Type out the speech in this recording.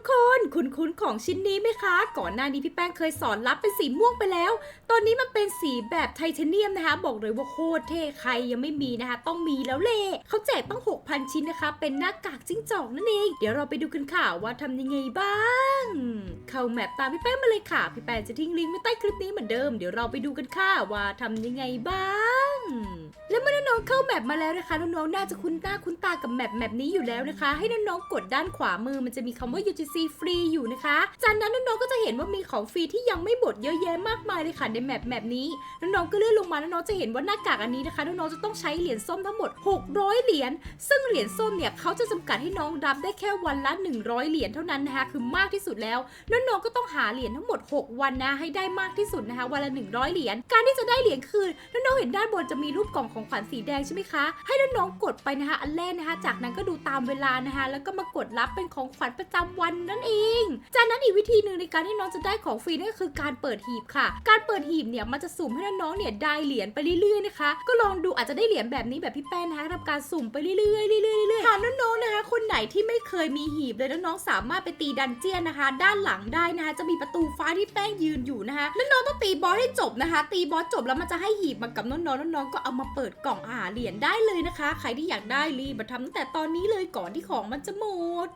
กคนคุณคุ้นของชิ้นนี้ไหมคะ ก่อนหน้านี้พี่แป้งเคยสอนรับเป็นสีม่วงไปแล้ว ตอนนี้มันเป็นสีแบบไทเทเนียมนะคะ บอกเลยว่าโคตรเท่ใครยังไม่มีนะคะ ต้องมีแล้วเล่เขาแจกตั้ง 6,000 ชิ้นนะคะ เป็นหน้ากากจิ้งจอกนั่นเอง เดี๋ยวเราไปดูกันค่ะว่าทำยังไงบ้าง เข้าแมปตามพี่แป้งมาเลยค่ะ พี่แป้งจะทิ้งลิงก์ไว้ใต้คลิปนี้เหมือนเดิม เดี๋ยวเราไปดูกันค่ะว่าทำยังไงบ้าง แล้วเมื่อน้องๆเข้าแมปมาแล้วนะคะน้องๆน่าจะคุ้นหน้าคุ้นตากับแมปแมปนี้อยู่แล้วนะคะ ให้น้องๆกดด้านขวามือมันจะมีคำว่า UGC ฟรีอยู่นะคะจากนั้นน้องๆก็จะเห็นว่ามีของฟรีที่ยังไม่หมดเยอะแยะมากมายเลยค่ะในแมปแมปนี้น้องๆก็เลื่อนลงมาน้องๆจะเห็นว่าหน้ากากอันนี้นะคะน้องๆจะต้องใช้เหรียญส้มทั้งหมด 600 เหรียญซึ่งเหรียญส้มเนี่ยเขาจะจำกัดให้น้องรับได้แค่วันละ 100 เหรียญเท่านั้นนะคะคือมากที่สุดแล้วน้องๆก็ต้องหาเหรียญทั้งหมด 6 วันนะให้ได้มากที่สุดนะคะวันละ 100 เหรียญการที่จะได้เหรียญคืนน้องๆเห็นด้านบนจะมีรูปกล่องของของขวัญสีแดงใช่ไหมคะ ให้น้องๆกดไปนะคะ อันแรกนะคะ จากนั้นก็ดูตามเวลานะคะ แล้วก็มากดรับเป็นของขวัญประจำวันนั่นเอง จากนั้นอีกวิธีหนึ่งในการที่น้องจะได้ของฟรีนั่นก็คือการเปิดหีบค่ะ การเปิดหีบเนี่ยมันจะสุ่มให้น้องๆเนี่ยได้เหรียญไปเรื่อยๆนะคะ ก็ลองดูอาจจะได้เหรียญแบบนี้แบบพี่แป้นนะคะทำการสุ่มไปเรื่อยๆเรื่อยๆเรื่อยๆหากน้องๆนะคะ คนไหนที่ไม่เคยมีหีบเลยน้องๆสามารถไปตีดันเจียนนะคะ ด้านหลังได้นะคะ จะมีประตูฟ้าที่แป้งยืนอยู่นะคะแล้วน้องต้องตีบอสให้จบนะคะ ตีบอสจบแล้วมันจะให้หีบมากับน้องๆน้องๆก็เอามาเปิดกล่องหาเหรียญได้เลยนะคะ ใครที่อยากได้รีบมาทำตั้งแต่ตอนนี้เลยก่อนที่ของมันจะหมด